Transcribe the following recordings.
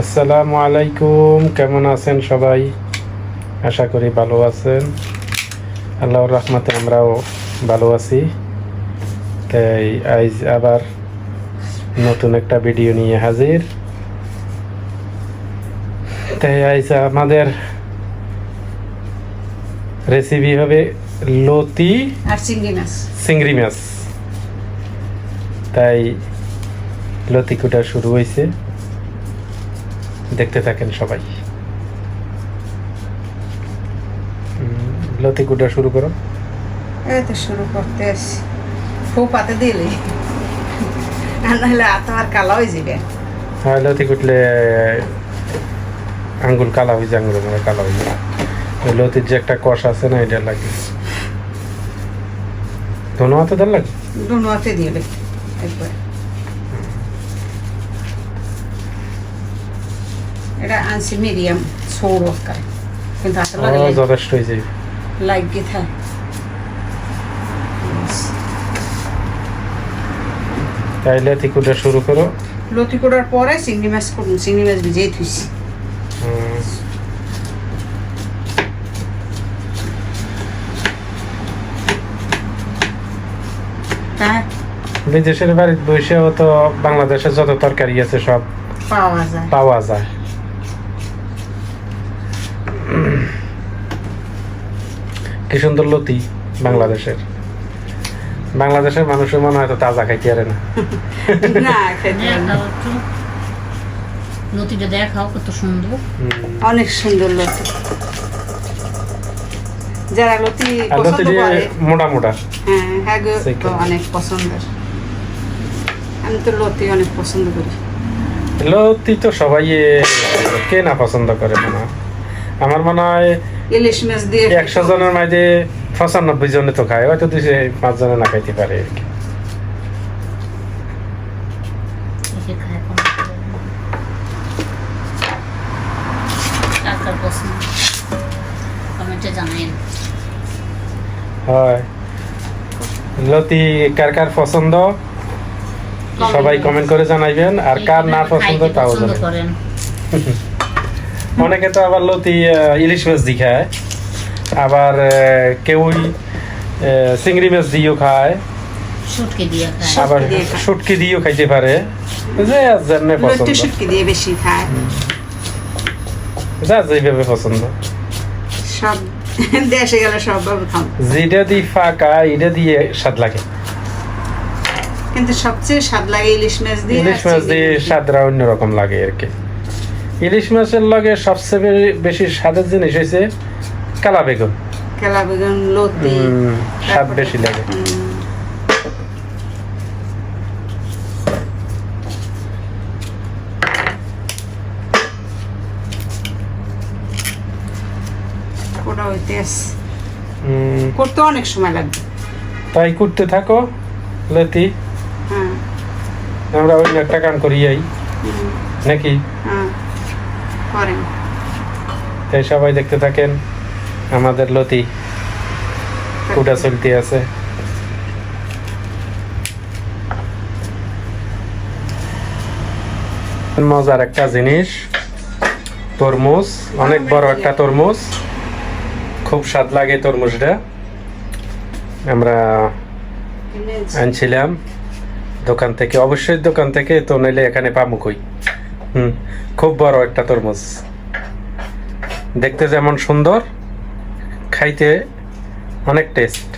আসসালামু আলাইকুম কেমন আছেন সবাই? আশা করি ভালো আছেন। আল্লাহর রহমতে আমরাও ভালো আছি। তাই আজ আবার নতুন একটা ভিডিও নিয়ে হাজির। তাই আজ আমাদের রেসিপি হবে লতি আর চিংড়ি মাছ। চিংড়ি মাছ। তাই লতি কুটা শুরু হয়েছে দেখতে থাকেন সবাই। লতি কুটা শুরু করো এই তো শুরু করতে আসি খুব পাতে দিলে। আর নাহলে আত আর কালা হয়ে যাবে। হ্যাঁ লতি কুটলে আঙ্গুল কালা হয়ে যায় আঙ্গুল মানে কালা হয়ে যায়। লতির যে একটা কষ আছে না এটা লাগে। ধনু হাতে ধর লাগে দুনুয়াতে দিলে একবার এটা আনছি মিডিয়াম সৌর করে কিন্তু হাতে ও, লাগে যথেষ্ট হয়ে যায় লাগিয়ে থাক তাই লতি কুটা শুরু করো লতি করার পরে চিংড়ি মাছ করুন চিংড়ি মাছ ভিজিয়ে থুইছি হুম, বিদেশের বাড়িতে বসেও তো বাংলাদেশের যত তরকারি আছে সব পাওয়া যায় পাওয়া যায় কি সুন্দর লতি বাংলাদেশের। বাংলাদেশের মানুষের মনে হয় তো তাজা খাইতে পারে না। না হয় না। দেখাও একটু। নদীটা দেখাও কত সুন্দর। অনেক সুন্দর লতি। যারা লতি পছন্দ করে মোটা মোটা। হ্যাঁ হ্যাঁ। অনেক পছন্দের। আমি তো লতি অনেক পছন্দ করি। লতি তো সবাই কে না পছন্দ করে মনে হয়। আমার মনে হয় ইলিশ মাছ দিয়ে একশো জনের মাঝে পঁচানব্বই জনে তো খায় হয়তো দুইশো পাঁচ জনে না খাইতে পারে। আর কি হয়। লতি কার কার পছন্দ? সবাই কমেন্ট করে জানাইবেন আর কার না পছন্দ তাও জানাবেন। অনেকে তো আবার লতি ইলিশ মাছ দিয়ে খায়। আবার কেউই চিংড়ি মাছ দিয়েও খায়। দিয়ে খায়। আবার শুটকি দিয়েও খাইতে পারে। যে পছন্দ। শুটকি দিয়ে বেশি খায়। যা যেভাবে পছন্দ। সব দেশে গেলে সব ভাবে যেটা দিয়ে ফাঁকা এটা দিয়ে স্বাদ লাগে। কিন্তু সবচেয়ে স্বাদ লাগে ইলিশ মাছ দিয়ে ইলিশ মাছ দিয়ে মাছ দিয়ে। স্বাদটা অন্যরকম লাগে আর কি। ইলিশ মাছের লগে সবচেয়ে বেশি স্বাদের জিনিস হয়েছে কালা বেগুন। কেলা বেগুন লতি। স্বাদ বেশি লাগে। হুম, করতে অনেক সময় লাগবে। তাই করতে থাকো লতি। হ্যাঁ। আমরা অন্য একটা কাম করি নাকি? হ্যাঁ। করেন। তাই সবাই দেখতে থাকেন আমাদের লতি কুটা চলতে আছে। মজার একটা জিনিস তরমুজ অনেক বড় একটা তরমুজ। খুব স্বাদ লাগে তরমুজটা। আমরা আনছিলাম। দোকান থেকে অবশ্যই দোকান থেকে তো নইলে এখানে পামুকই হুম। খুব বড় একটা তরমুজ। দেখতে যেমন সুন্দর, খাইতে অনেক টেস্ট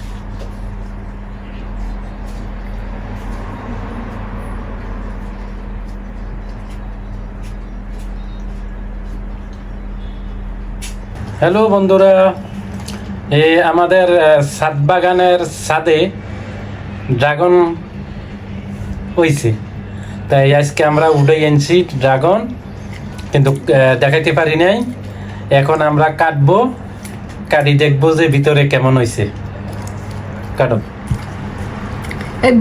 হ্যালো বন্ধুরা। এই আমাদের ছাদ বাগানের ছাদে ড্রাগন হইছে। তাই আজকে আমরা উঠে এনেছি ড্রাগন। কিন্তু দেখাইতে পারি নাই। এখন আমরা কাটবো। কাটি দেখব যে ভিতরে কেমন হয়েছে কাটো।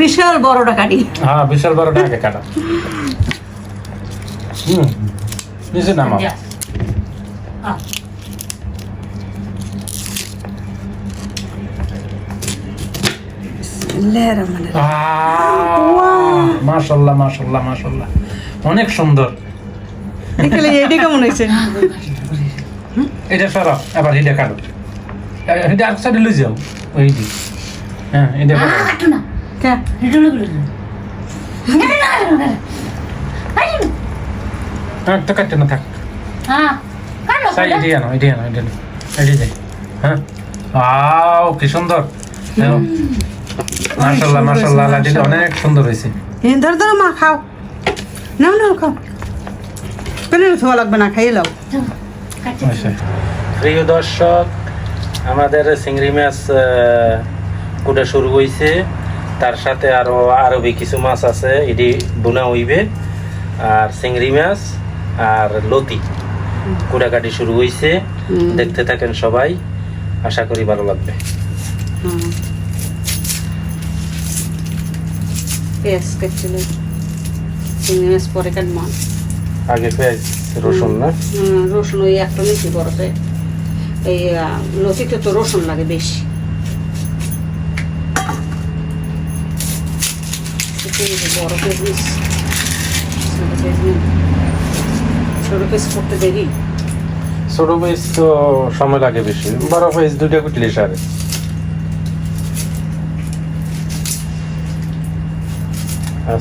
বিশাল বড়টা কাটি। হ্যাঁ বিশাল বড় আগে কাটো। হুম নিচে। আহ, মাশাল্লাহ মাশাল্লাহ মাশাল্লাহ। অনেক সুন্দর। বিকেলে এইটা কেমন হয়েছে এটা সরাও আবার এটা কাটো। এটা আর সাইডে লই যাও ওই দিক। হ্যাঁ এটা কাটো। কাটো না। কে? এটা হ্যাঁ তো কাটতে না থাক। হ্যাঁ কাটো সাই এটি আনো এটি আনো এটি আনো। এটি যাই। হ্যাঁ। আও কি সুন্দর। অনেক সুন্দর হয়েছে ধর ধর মা খাও। নাও নাও খাও। পেলে থোয়া লাগবে না খাইয়ে লাও। আচ্ছা। প্রিয় দর্শক আমাদের চিংড়ি মাছ কুটা শুরু হয়েছে তার সাথে আরও আরবি কিছু মাছ আছে এটি বোনা হইবে। আর চিংড়ি মাছ আর লতি কুড়াকাটি শুরু হয়েছে দেখতে থাকেন সবাই আশা করি ভালো লাগবে। চিংড়ি মাছ পরে কাটবো। আগে পেঁয়াজ রসুন না? রসুন ওই একটা বেশি বড়তে এই লতিতে তো রসুন লাগে বেশি। বড় পেঁয়াজ। ছোট পেঁয়াজ নিন। ছোট পেঁয়াজ করতে দেরি? ছোট পেঁয়াজ তো সময় লাগে বেশি। বড় পেঁয়াজ দুইটা কুটলে সারে।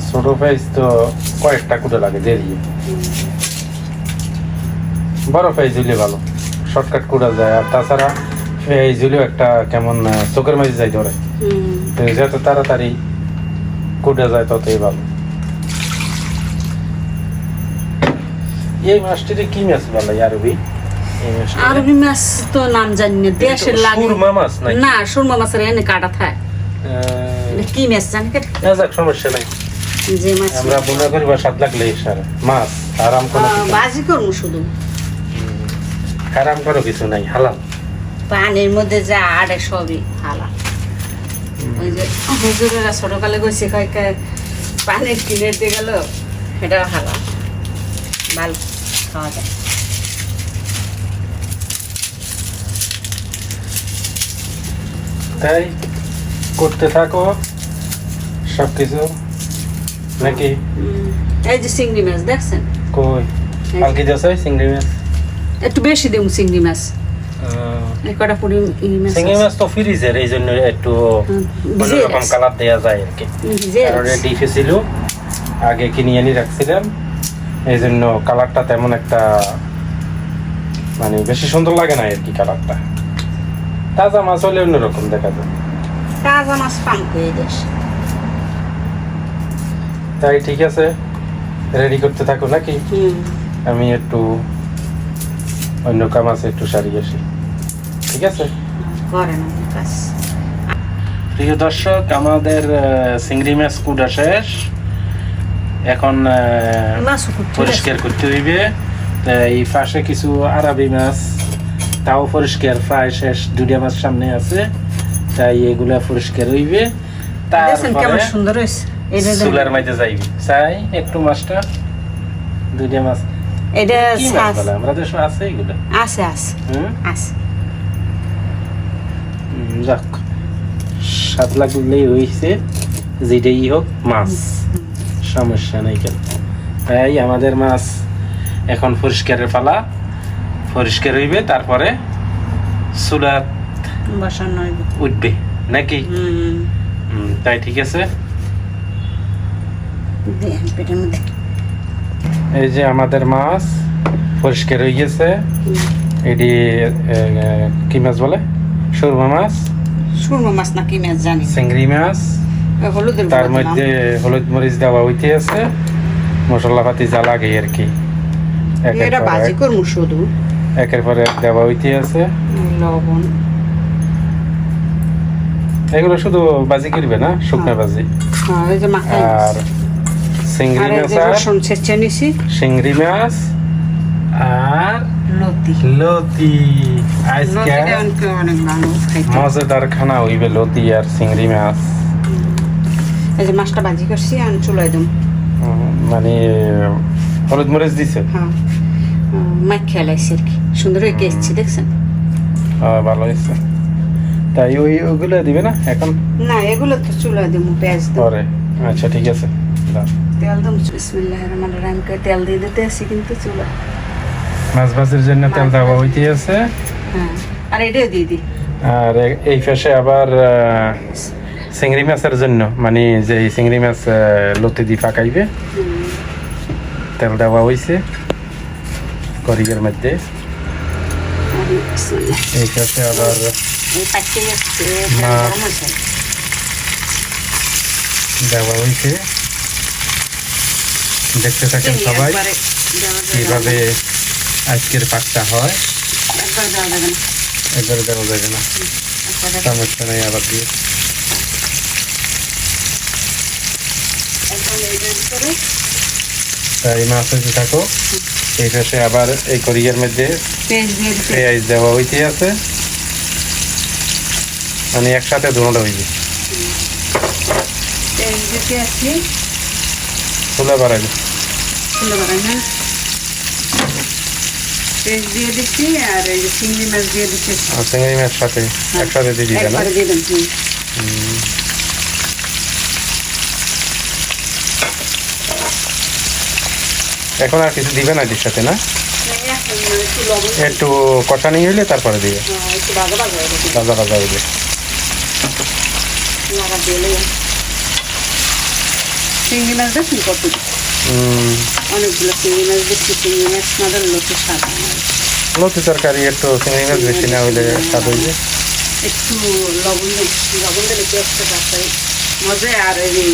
ছোট পেঁয়াজ তো কয়েকটা কুটে লাগে দেরি বড় পেঁয়াজ দিলে ভালো শর্টকাট কুড়া যায়। আর তাছাড়া পেঁয়াজ দিলেও একটা কেমন চোখের মাঝে যাই ধরে তো যত তাড়াতাড়ি কুটে যায় ততই ভালো। এই মাছটিতে কি মাছ ভালো আরবি? আরবি মাছ তো নাম জানি না দেশের লাগে। সুরমা মাছ নাকি? না সুরমা মাছের এনে কাটা থাকে আহ, কি মাছ জানি সমস্যা নাই। যে মাছ আমরা বোনা করি বা সাত লাগলে সারা মাছ আরাম কোনো বাজি করব শুধু। আরাম করো কিছু নাই হালাল। পানির মধ্যে যা আড়ে সবই হালা ওই যে হুজুরেরা ছোটকালে গেছে কয়েক পানির কিনে দিয়ে গেল এটা হালা ভালো খাওয়া যায়। তাই করতে থাকো সব কিছু নাকি? এই যে চিংড়ি মাছ দেখছেন? কই? কালকে যাচ্ছে চিংড়ি মাছ? একটু বেশি দেবো চিংড়ি মাছ। কটা পুরি চিংড়ি মাছ তো ফ্রিজের এই জন্য একটু হুম, ভিজিয়ে কালার দেওয়া যায় আর কি। হুম, ভিজিয়ে কারণ রাখছি। ডিপে ছিল আগে কিনে রাখছিলাম। এই জন্য কালারটা তেমন একটা মানে বেশি সুন্দর লাগে না আর কি কালারটা তাজা মাছ হলে অন্যরকম দেখা যায়। তাজা মাছ পান করে দেশ? তাই ঠিক আছে? রেডি করতে থাকো নাকি? আমি একটু অন্য কাম আছে একটু সারিয়ে আসি। ঠিক আছে? প্রিয় দর্শক আমাদের চিংড়ি মাছ কুটা শেষ। এখন পরিষ্কার করতে হইবে। এই পাশে কিছু আরবি মাছ তাও পরিষ্কার প্রায় শেষ দুটা মাছ সামনে আছে। তাই এগুলা পরিষ্কার হইবে। তারপরে সুন্দর হয়েছে। চুলার মাঝে যাইবে চাই একটু মাছটা দুইটা মাছ। এটা আমরা দেশে আছে এগুলো। আছে আছে। হুম? আছে। হুম, যাক। স্বাদ লাগলেই হয়েছে যেটাই হোক মাছ। সমস্যা নেই কেন? তাই আমাদের মাছ এখন পরিষ্কারের পালা। পরিষ্কার হইবে তারপরে চুলা বসানো উঠবে নাকি? তাই ঠিক আছে? পেটের মধ্যে। এই যে আমাদের মাছ পরিষ্কার হয়ে গেছে। এটি কি মাছ বলে? সুরমা মাছ? সুরমা মাছ না কি মাছ জানি। চিংড়ি মাছ। তার মধ্যে হলুদ মরিচ দেওয়া হইতে আছে। মশলা পাতি যা লাগে আর কি। একের পর এক- দেওয়া হইতে আছে। লবণ। এগুলো শুধু বাজি করবে না? শুকনো হ্যাঁ। বাজি। হ্যাঁ আর চিংড়ি আর মাছ আর রসুন ছেঁচে নিছি। চিংড়ি মাছ আর লতি। লতি। আজকে অনেক ভালো মজাদার খানা হইবে লতি আর চিংড়ি মাছ এই যে মাছটা বাজি করছি আমি চুলাই দিম। মানে হলুদ মরিচ দিছে? হ্যাঁ। মাছ খেলাইছি আর কি। সুন্দর হয়ে গেছি দেখছেন? আহ, ভালো হয়েছে তাই ওই ওগুলো দিবে না এখন? না এগুলো তো চুলাই দিম পেঁয়াজ পরে। আচ্ছা ঠিক আছে। দাও। তেল দিম বিসমিল্লাহির রহমানির রহিম করে তেল দিয়ে দিতে আসি কিন্তু চুলা। মাছ ভাজির জন্য তেল দেওয়া হইতে আছে। হ্যাঁ আর এটাও দিয়ে দিই। আর এই পাশে আবার চিংড়ি মাছের জন্য মানে যে চিংড়ি মাছ লতি দিয়ে পাকাইবে। তেল দেওয়া হইছে করিগের মধ্যে। এই পাশে আবার হয়েছে দেওয়া হইছে। দেখতে থাকেন সবাই। কীভাবে আজকের পাকটা হয়। একবারে দেওয়া যাবে না। সমস্যা নেই আবার দিয়ে। তাই মাছ হইতে থাকো। এই পাশে আবার এই করিগের মধ্যে পেঁয়াজ দেওয়া হইতে আছে। মানে একসাথে দুটা হইবে পেঁয়াজ দিতে আছি খুলে বাড়াই না পেঁয়াজ দিয়ে দিচ্ছি আর এই যে চিংড়ি মাছ দিয়ে দিচ্ছি। আর চিংড়ি মাছ সাথে একসাথে দিয়ে একবারে দেন। এখন আর কিছু দিবে না সাথে না? একটু লবণ একটু কষানি হইলে তারপরে দিবে। হ্যাঁ, হয়ে ভাজা ভাজা হইলে চিংড়ি মাছ দেখুন কত অনেকগুলো চিংড়ি মাছ দেখছি চিংড়ি মাছ মাদার লোকের সাদা লতি তরকারি একটু চিংড়ি মাছ বেশি না হইলে স্বাদ হইবে। একটু লবণ লবণ দিলে তাড়াতাড়ি মজা আর এই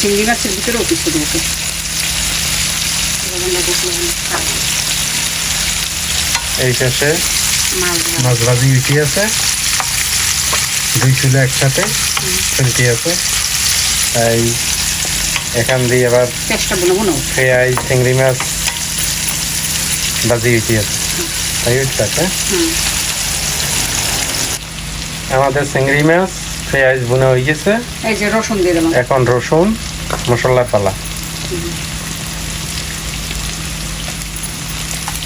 চিংড়ি মাছের ভিতরেও কিছু এই শেষে মাছ ভাজা। উঠি আছে। দুই চুলে একসাথে। চলতে আছে। তাই এখান দিয়ে বোনাও পেঁয়াজ চিংড়ি মাছ ভাজি উঠি আছে। তাই উঠতে আমাদের চিংড়ি মাছ পেঁয়াজ বোনা হয়ে গেছে। এই যে রসুন দিয়ে দিলাম এখন রসুন মশলা পালা।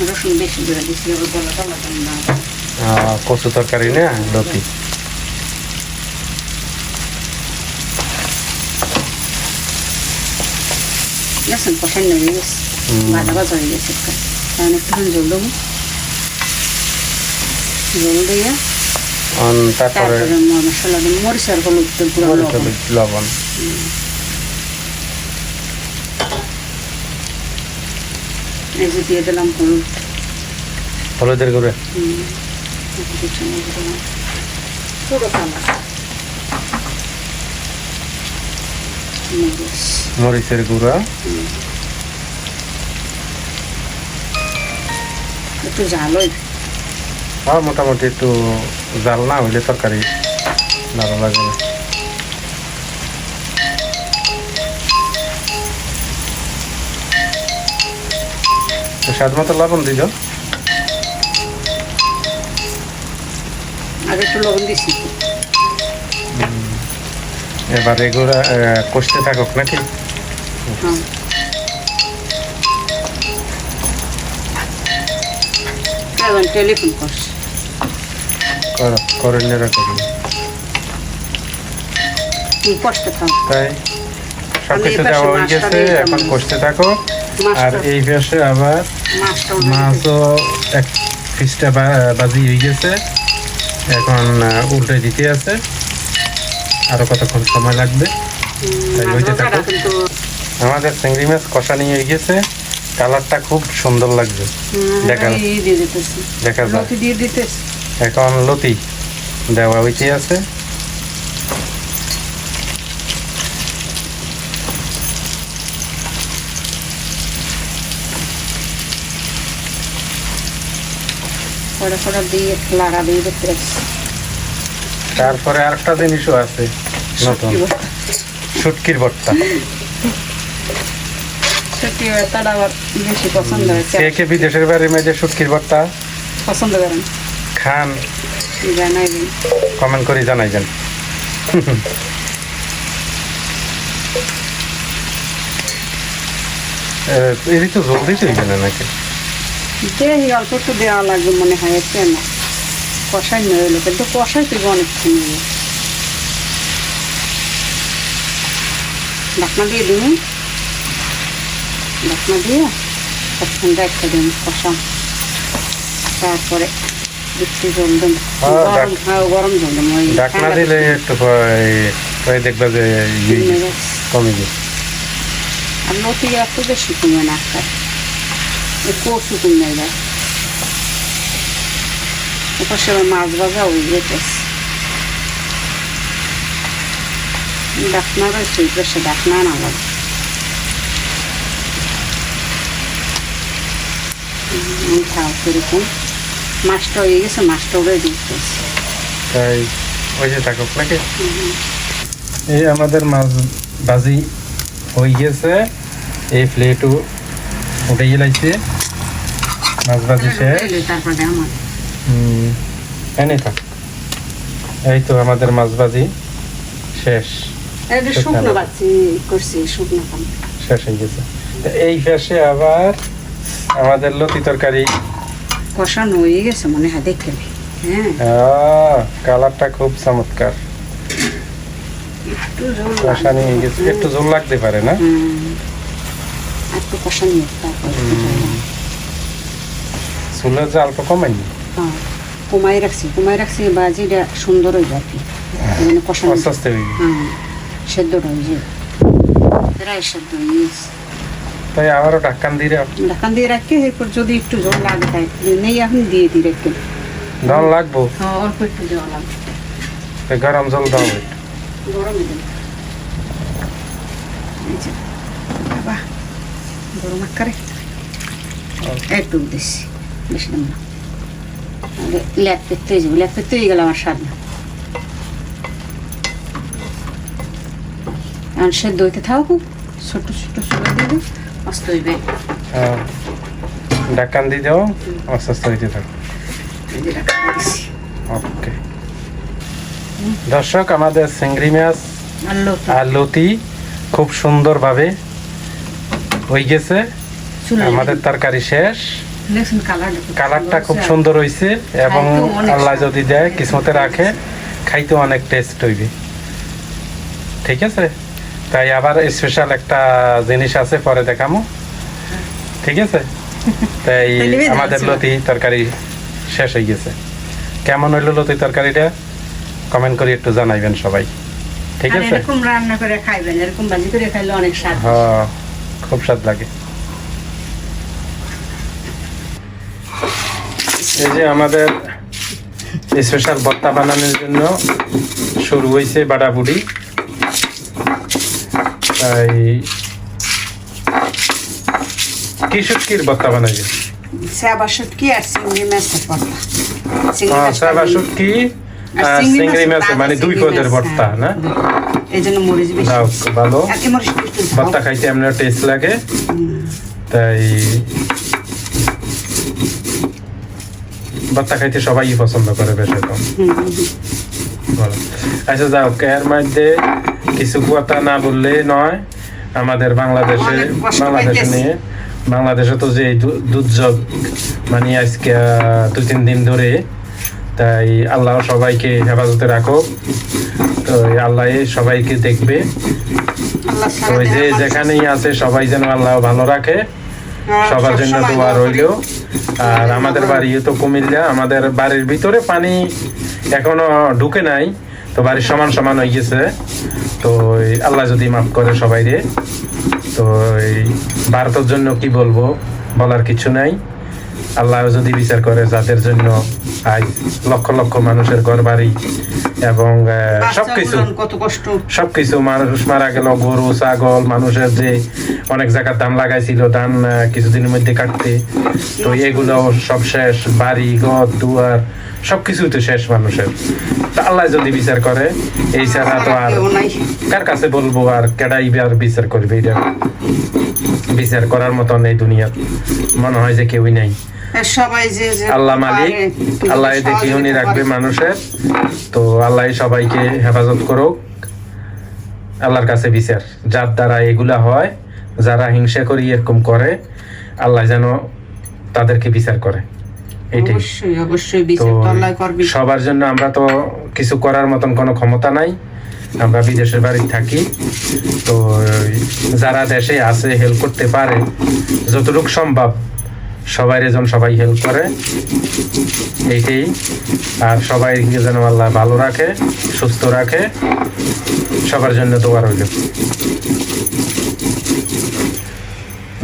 রসুন বেশি করে দিচ্ছি আবার গলা টলা আহ, কচু তরকারি না লতি গেছেন কষাই হয়ে গেছে। ভাজা ভাজা হয়ে গেছে কারণ একটুখানি জল দেবো জল দিয়ে তারপরে মশলা দেবো মরিচ আর হলুদ পুরো লবণ। এই যে দিয়ে দিলাম হলুদ হলুদের গুঁড়ো। পুরো চামচ মরিচের গুঁড়া। একটু ঝাল আর মোটামুটি একটু জাল না হইলে তরকারি ভালো লাগে না। স্বাদ মতো লবণ দিল? আর একটু লবণ দিছি। এবার এগুলো কষতে থাকুক নাকি? হ্যাঁ। এখন টেলিফোন করছে। কর- করে নেড়া করি। তুমি কষ্ট খাও তাই দেওয়া হয়ে গেছে এখন কষতে থাকো। আর এই পাশে আবার মাছও এক পিসটা বা- বাজি হয়ে গেছে। এখন উল্টে দিতে আছে। আরও কতক্ষণ সময় লাগবে? তাই থাকো। আমাদের চিংড়ি মাছ কষা নিয়ে গেছে। কালারটা খুব সুন্দর লাগছে। দেখা দেখা দিয়ে দিতেছি। এখন লতি। দেওয়া হইতে আছে। তারপরে আরেকটা জিনিসও আছে নতুন। শুটকির ভর্তা সত্যি তারা আবার বেশি পছন্দ হয়েছে কে কে বিদেশের বাড়ির মেয়েদে শুটকির ভর্তা পছন্দ করেন। খান। কমেন্ট করে জানাইবেন এরই তো জলদি চলবে না নাকি? দেহি অল্প একটু দেওয়া লাগবে মনে হয় এতে না। কষাই নইলো কিন্তু কষাই তুই অনেকক্ষণ ঢাকনা দিয়ে দিবি ঢাকনা দিয়ে কতক্ষণ একটা দিন কষা তারপরে একটু জল দেন গরম জল দেন ওই ঠান্ডা দিলে একটু দেখবা যে কমে গেছে আর নতি এত বেশি কমে না খায় কষু কমে যায় ওপার মাছ ভাজা ওই যেতেছে ডাকনা রয়েছে পাশে ডাকনা না লাগে হুম, খাও সেরকম মাছটা হয়ে গেছে মাছটা ওরে দিতেছে তাই ওই যে থাকুক নাকি এই আমাদের মাছ ভাজি হয়ে গেছে। এই প্লেটও উঠে গেলাইছে। মাছ ভাজি শেষ। হুম, এনে থাক। এই তো আমাদের মাছ ভাজি শেষ। শুকনো বাচ্চি করছি শুকনো শেষ হয়ে গেছে। এই ফেসে আবার আমাদের লতি তরকারি। কষানো হয়ে গেছে মনে হয় দেখতে হ্যাঁ। কালারটা খুব চমৎকার। একটু জল কষানি হয়ে গেছে। একটু জল লাগতে পারে না? একটু কষানি চুলের জালটা কমাইনি? হ্যাঁ কমাই রাখছি কমাই রাখছি বাজিটা সুন্দর হয়ে যায় এই জন্য কষানো। হয়ে হ্যাঁ সেদ্ধটা হয়ে যায়। প্রায় সেদ্ধ হয়ে গেছে। তাই আবারও ঢাক্কান দিয়ে ঢাকান দিয়ে রাখি এরপর যদি একটু জল লাগে তাই। নেই এখন দিয়ে দিই রেখে। জল লাগবো? হ্যাঁ অল্প একটু দেওয়া লাগবে। গরম জল দাও একটু। গরম দিন বাবা গরম আকারে। একটু দিচ্ছি বেশি দাম না ল্যাপ পেতে যাবে ল্যাপ পেতে গেল আমার স্বাদ না। এখন সেদ্ধ হইতে থাকুক ছোট ছোট দিবে হইবে হ্যাঁ। দিয়ে দাও আস্তে আস্তে হইতে থাক। ওকে। দর্শক আমাদের চিংড়ি মাছ আর লতি। খুব সুন্দরভাবে হয়ে গেছে। আমাদের তরকারি শেষ। কালারটা খুব সুন্দর। হয়েছে এবং আল্লাহ যদি দেয় কিসমতে রাখে খাইতে অনেক টেস্ট হইবে। ঠিক আছে? তাই আবার স্পেশাল একটা জিনিস আছে পরে দেখামো। ঠিক আছে? তাই আমাদের লতি তরকারি শেষ হয়ে গেছে। কেমন হইল লতি তরকারিটা? কমেন্ট করে একটু জানাইবেন সবাই। ঠিক আছে? এরকম রান্না করে খাইবেন এরকম ভাজি করে খাইলে অনেক স্বাদ হ্যাঁ খুব স্বাদ লাগে। এই যে আমাদের স্পেশাল ভর্তা বানানোর জন্য শুরু হয়েছে বাড়াবুড়ি। তাই কি শুটকির ভর্তা বানাইবে সেবা শুটকি আর চিংড়ি মাছের ভর্তা হ্যাঁ মাছটা শুটকি আর আর চিংড়ি চিংড়ি মাছ, মাছ মানে দুই পদের ভর্তা হ্যাঁ। না? এই জন্য মরিচ বেশি। ভালো। ভর্তা খাইতে টেস্ট লাগে। তাই ভর্তা খাইতে সবাই পছন্দ করে বেশ। আচ্ছা যাও এর মধ্যে কিছু কথা না বললে নয় আমাদের বাংলাদেশে কষ্ট বাংলাদেশে নিয়ে বাংলাদেশে তো যে দুর্যোগ মানে আজকে দুই তিন দিন ধরে তাই আল্লাহ সবাইকে হেফাজতে রাখো তো আল্লাহ সবাইকে দেখবে। তো ওই যে যেখানেই আছে সবাই যেন আল্লাহ ভালো রাখে। সবার জন্য দোয়া রইল। আর আমাদের বাড়ি তো কুমিল্লা আমাদের বাড়ির ভিতরে পানি এখনও ঢুকে নাই তো বাড়ির সমান সমান হয়ে গেছে। তো আল্লাহ যদি মাফ করে সবাই রে তো ভারতের জন্য কি বলব, বলার কিছু নাই। আল্লাহ যদি বিচার করে যাদের জন্য আজ লক্ষ লক্ষ মানুষের ঘর বাড়ি এবং সবকিছু। কত কষ্ট। সবকিছু মানুষ মারা গেল গরু ছাগল মানুষের যে অনেক জায়গার দাম লাগাইছিল ধান কিছুদিনের মধ্যে কাটতে। তো এগুলো সব শেষ বাড়ি ঘর দুয়ার সবকিছুই তো শেষ মানুষের। তা আল্লাহ যদি বিচার করে এই ছাড়া তো আর কার কাছে বলব আর কেডাই আর বিচার করবে এটা? বিচার করার মতন এই দুনিয়া মনে হয় যে কেউই নাই। সবাই যে আল্লাহ মালিক আল্লাহ দেখি উনি রাখবে মানুষের তো আল্লাহ সবাইকে হেফাজত করুক। আল্লাহর কাছে বিচার। যার দ্বারা এগুলা হয় যারা হিংসা করি এরকম করে আল্লাহ যেন তাদেরকে বিচার করে। অবশ্যই তো সবার জন্য আমরা তো কিছু করার মতন কোনো ক্ষমতা নাই। আমরা বিদেশের বাড়ি থাকি। তো যারা দেশে আছে হেল্প করতে পারে যতটুকু সম্ভব। সবাই যেন সবাই হেল্প করে। এইটাই। আর সবাই যেন আল্লাহ ভালো রাখে সুস্থ রাখে। সবার জন্য দোয়া রইল।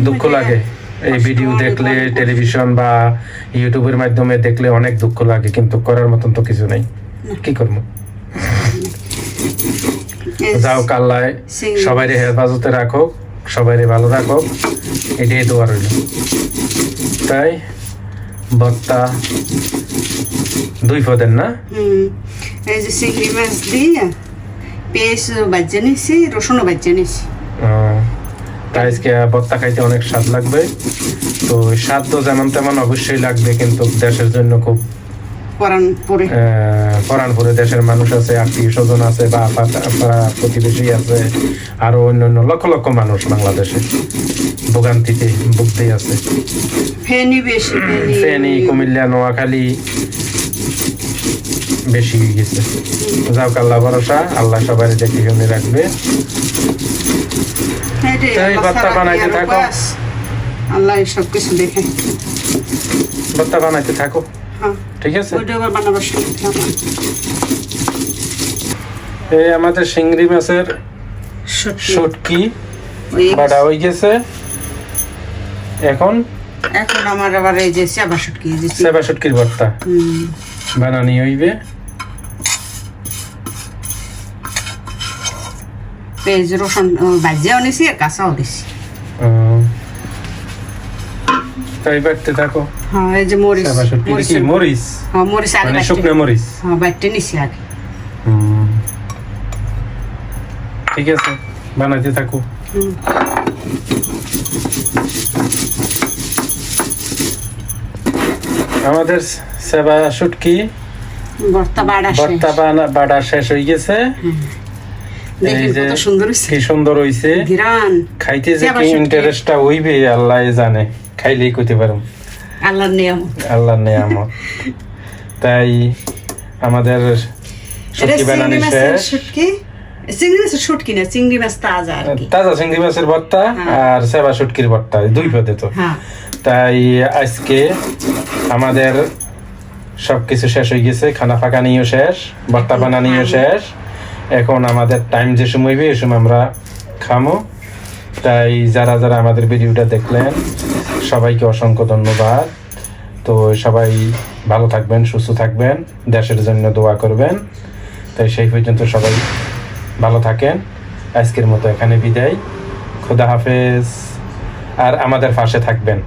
দুঃখ লাগে। এই ভিডিও দেখলে টেলিভিশন বা ইউটিউবের মাধ্যমে দেখলে অনেক দুঃখ লাগে কিন্তু করার মতন তো কিছু নেই। কি করব? যাও কাল্লায় সবাই হেফাজতে রাখো সবাই ভালো রাখো। এটাই দোয়া রইল তাই বত্তা দুই পদের না এই যে চিংড়ি মাছ দিয়ে পেঁয়াজ বাজ্যে নিছি রসুনও বাজ্যে নিছি তাই আজকে বত্তা খাইতে অনেক স্বাদ লাগবে। তো স্বাদ তো যেমন তেমন অবশ্যই লাগবে কিন্তু দেশের জন্য খুব পরান পরানপুরে দেশের মানুষ আছে আত্মীয় স্বজন আছে বা প্রতিবেশী আছে আরও অন্যান্য লক্ষ লক্ষ মানুষ বাংলাদেশে। ভোগান্তিতে ভুগতে আছে। ফেনি বেশি ফেনী। কুমিল্লা নোয়াখালী বেশি হয়ে গেছে। আল্লাহ ভরসা আল্লাহ সবাই দেখে শুনে রাখবে। বানাইতে থাকো। আল্লাহ সব কিছু দেখে। ভর্তা বানাইতে থাকো। হ্যাঁ। ঠিক আছে? এই আমাদের চিংড়ি মাছের শুটকি। বাটা হয়ে গেছে। এখন? এখন আমার আবার এই যে চাবা শুটকি সেবা শুটকির ভর্তা। বানানি হইবে। পেঁয়াজ রসুন ভাজিয়াও নিছি আর কাঁচাও দিছি। তাই বাড়তে থাকো। হ্যাঁ এই যে মরিচ সেবা শুটকি কি মরিচ? হ্যাঁ মরিচ আগে মানে শুকনো মরিচ? হ্যাঁ বাটতে নিছি আগে। ঠিক আছে বানাইতে থাকো। আমাদের সেবা শুটকি বাড়া শেষ। হয়ে গেছে। কি সুন্দর হইছে। খাইতে যে কি। ইন্টারেস্টটা হইবে আল্লাহ জানে। খাইলেই করতে পারুম আল্লাহর নিয়ম আল্লাহ নেয়ামত তাই আমাদের শুটকি বানানি শেষ শুটকি চিংড়ি মাছের শুটকি না চিংড়ি মাছ তাজা আর কি তাজা চিংড়ি মাছের ভর্তা। আর সেবা শুটকির ভর্তা দুই পদে তো তাই আজকে আমাদের সবকিছু শেষ হয়ে গেছে খানা ফাঁকা নিয়েও শেষ ভর্তা বানানিও শেষ এখন আমাদের টাইম যে সময় হবে এই সময় আমরা খামো তাই যারা যারা আমাদের ভিডিওটা দেখলেন সবাইকে অসংখ্য ধন্যবাদ। তো সবাই ভালো থাকবেন, সুস্থ থাকবেন, দেশের জন্য দোয়া করবেন। তাই সেই পর্যন্ত সবাই ভালো থাকেন। আজকের মতো এখানে বিদায়। খুদা হাফেজ। আর আমাদের পাশে থাকবেন।